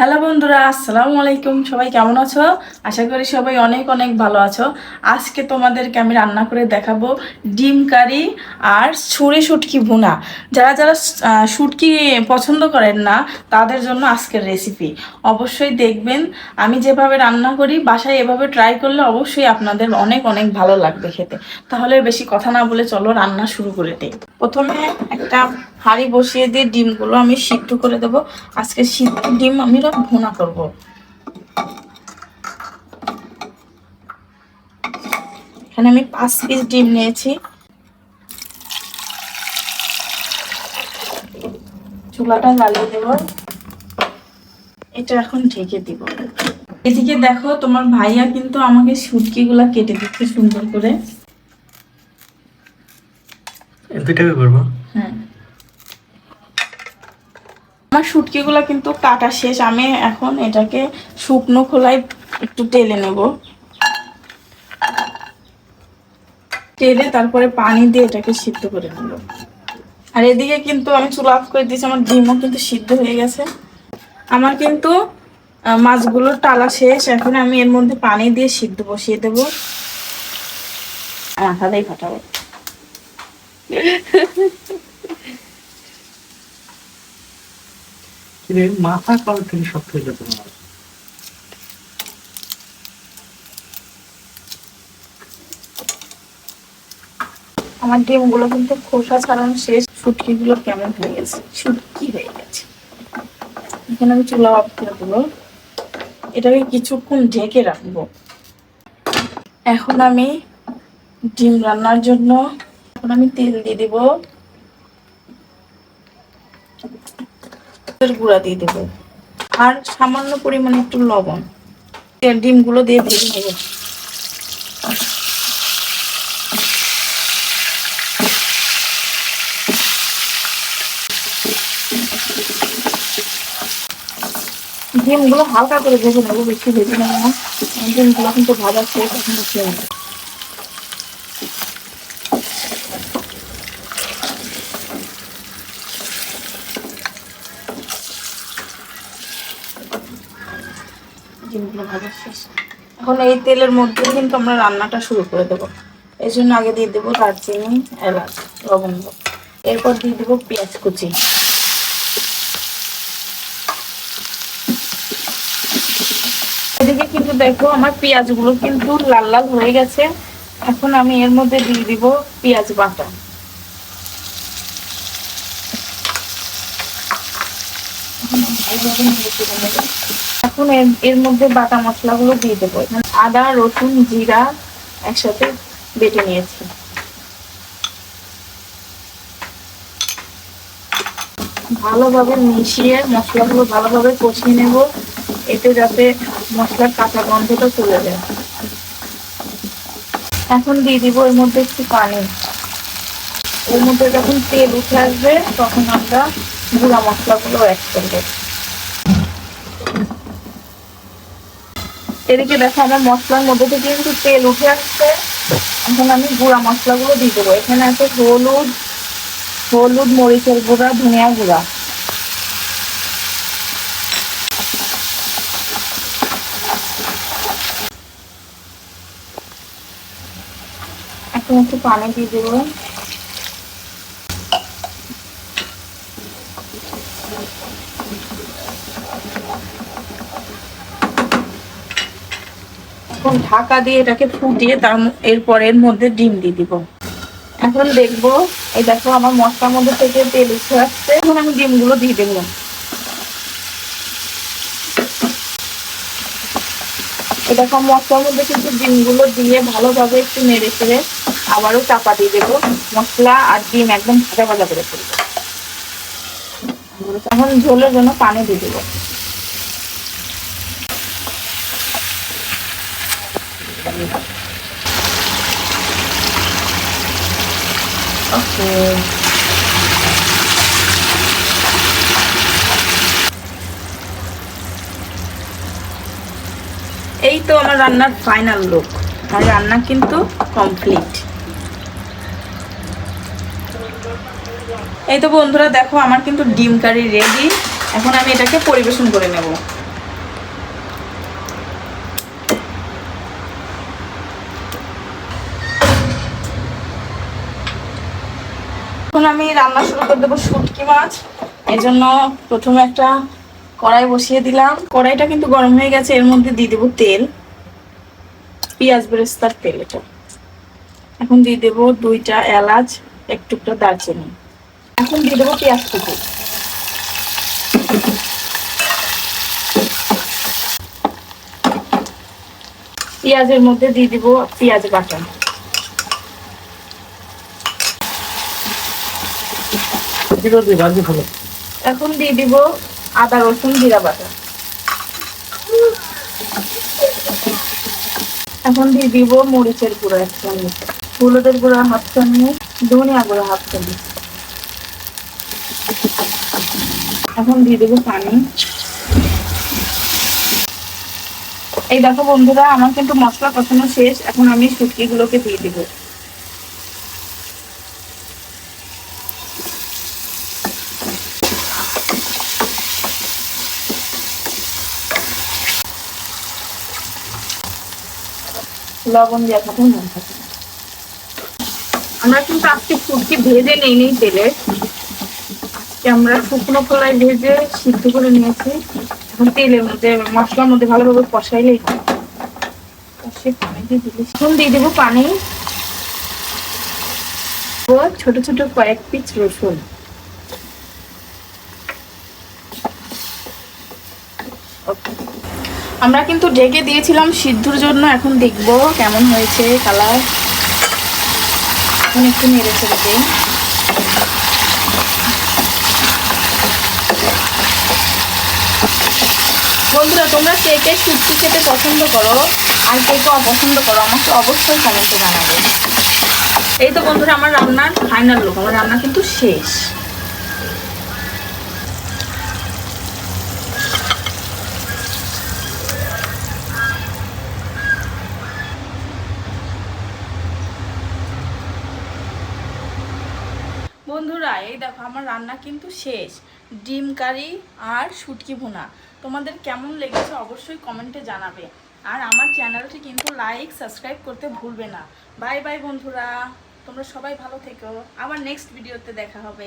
Hello বন্ধুরা, আসসালামু আলাইকুম। সবাই কেমন আছো? আশা করি সবাই অনেক অনেক ভালো আছো। আজকে তোমাদেরকে আমি রান্না করে দেখাবো ডিম কারি আর ছুরি শুটকি ভুনা। যারা যারা শুটকি পছন্দ করেন না, তাদের জন্য আজকের রেসিপি অবশ্যই দেখবেন, আমি যেভাবে রান্না করি, বাসায় এভাবে ট্রাই করলে অবশ্যই আপনাদের অনেক অনেক ভালো লাগবে খেতে। তাহলে বেশি কথা না বলে চলো রান্না শুরু করে দিই। প্রথমে একটা হাঁড়ি বসিয়ে দিয়ে ডিমগুলো আমি সিদ্ধ করে দেবো। আজকে সিদ্ধ ডিম আমি ভুনা করব। এখানে আমি পাঁচ পিস ডিম নিয়েছি। চুলাটা জ্বালিয়ে দেব। এটা এখন ঢেকে দিব। এদিকে দেখো তোমার ভাইয়া কিন্তু আমাকে শুটকি গুলা কেটে দিচ্ছে সুন্দর করে। দুইটাকে করব হ্যাঁ। আমার শুটকিগুলো কিন্তু কাটা শেষ। আমি এখন এটাকে শুকনো খোলায় একটু টেলে নেব। টেলে তারপরে পানি দিয়ে এটাকে সিদ্ধ করে নেব। আর এদিকে কিন্তু আমি চুলা অফ করে দিয়েছি, আমার ডিমও কিন্তু সিদ্ধ হয়ে গেছে। আমার কিন্তু মাছগুলোর টালা শেষ। এখন আমি এর মধ্যে পানি দিয়ে সিদ্ধ বসিয়ে দেবো। মাথাতেই ফাটাবো। কিরে মাথা কবে থেকে শক্ত হয়ে যেত তোমার আমার কিন্তু খোসা ছাড়ানো শেষ কেমন হয়ে গেছে? হয়ে গেছে। এখানে আমি চুলা অফ করে দেবো। এটাকে কিছুক্ষণ ঢেকে রাখব। এখন আমি ডিম রান্নার জন্য, এখন আমি তেল দিয়ে দিব। তেলের গুঁড়া দিয়ে দেবো। আর সামান্য পরিমাণে একটু লবণ। ডিমগুলো দিয়ে ভেজে নেব। ডিমগুলো হালকা করে ভেজে নেব, বেশি ভেজে নেব না। ডিমগুলো কিন্তু ভাজা খেয়ে এখন খেয়ে নেব শেষ এখন এই তেলের মধ্যে কিন্তু আমরা রান্নাটা শুরু করে দেবো। এই জন্য আগে দিয়ে দেবো দারচিনি, এলাচ, লবঙ্গ। এরপর দিয়ে দেবো পেঁয়াজ কুচি। এদিকে কিন্তু দেখো আমার পেঁয়াজগুলো কিন্তু লাল লাল হয়ে গেছে। এখন আমি এর মধ্যে দিয়ে দিব পেঁয়াজ বাটা। এখন এর- মধ্যে বাটা মশলাগুলো দিয়ে দেবো। আদা, রসুন, জিরা একসাথে বেটে নিয়েছি। ভালোভাবে মিশিয়ে মশলাগুলো ভালোভাবে কষিয়ে নেব। এতে যাতে মশলার কাঁচা গন্ধটা চলে যায়। এখন দিয়ে দিব এর মধ্যে একটু পানি। এর মধ্যে যখন তেল উঠে আসবে, তখন আমরা গুঁড়া মশলাগুলো অ্যাড করব। এদিকে দেখো আমার মশলার মধ্যে থেকে কিন্তু তেল উঠে আসছে। এখন আমি গুঁড়া মশলাগুলো দিয়ে দেবো। এখানে আছে হলুদ হলুদ মরিচের গুঁড়া, ধনিয়া গুঁড়া। এখন একটু পানি দিয়ে দেবো। এখন ঢাকা দিয়ে এটাকে ফুটিয়ে তার এরপর এর মধ্যে ডিম দিয়ে দিব। এখন দেখব, এই দেখো আমার মশলার মধ্যে থেকে তেল উঠে আসছে। এখন আমি ডিমগুলো দিয়ে দেবো। দেখো মশলার মধ্যে কিন্তু ডিমগুলো দিয়ে ভালোভাবে একটু নেড়ে ফেড়ে আবারও চাপা দিয়ে দেবো। মশলা আর ডিম একদম ভাজা ভাজা করে ফেলব। এখন ঝোলের জন্য পানি দিয়ে দেবো। ওকে। এই তো আমার রান্নার ফাইনাল লুক আমার রান্না কিন্তু কমপ্লিট এই তো বন্ধুরা, দেখো আমার কিন্তু ডিম কারি রেডি এখন আমি এটাকে পরিবেশন করে নেব। এখন আমি রান্না শুরু করে দেবো শুটকি মাছ। এই জন্য প্রথমে একটা কড়াই বসিয়ে দিলাম। কড়াইটা কিন্তু গরম হয়ে গেছে, এর মধ্যে দিয়ে দেবো তেল। পেঁয়াজ বেরেস্তার তেল এটা। এখন দিয়ে দেবো দুইটা এলাচ, এক টুকরা দারচিনি। এখন দিয়ে দেবো পেঁয়াজ কুচি। পেঁয়াজের মধ্যে দিয়ে দিব পেঁয়াজ বাটা। এখন দিয়ে দিব আদা, রসুন, জিরা বাটা। এখন দিয়ে দিব মরিচের গুঁড়ো এক চামচ হলুদের গুঁড়ো হাফ চামচ ধনিয়া গুঁড়ো হাফ চামচ এখন দিয়ে দেবো পানি। এই দেখো বন্ধুরা, আমার কিন্তু মশলা কষানো শেষ। এখন আমি শুটকিগুলোকে দিয়ে দিব। লবণ দেওয়া থাকে নুন থাকে আমরা কিন্তু আজকে শুটকি ভেজে নেই নেই তেলে আজকে আমরা শুকনো কলাই ভেজে সিদ্ধ করে নিয়েছি এখন তেলের মধ্যে মশলার মধ্যে ভালোভাবে কষাইলেই। কষে পানি দিয়ে দিলে এখন দিয়ে দেবো পানি ছোট ছোট কয়েক পিস রসুন Okay. আমরা কিন্তু ঢেকে দিয়েছিলাম সিদ্ধুর জন্য, এখন দেখব কেমন হয়েছে কালার। এখন একটু নেড়ে ছেড়ে দিই। বন্ধুরা, তোমরা কে কে শুটকি খেতে পছন্দ করো আর কে অপছন্দ করো, আমাকে অবশ্যই কমেন্টে জানাবে। এই তো বন্ধুরা, আমার রান্নার ফাইনাল লোক আমার রান্না কিন্তু শেষ। আমার রান্না কিন্তু শেষ। ডিম কারি আর শুটকি ভুনা। তোমাদের কেমন লেগেছে অবশ্যই কমেন্টে জানাবে। আর আমার চ্যানেলটি কিন্তু লাইক সাবস্ক্রাইব করতে ভুলবে না। বাই বাই বন্ধুরা। তোমরা সবাই ভালো থেকো। আবার নেক্সট ভিডিওতে দেখা হবে।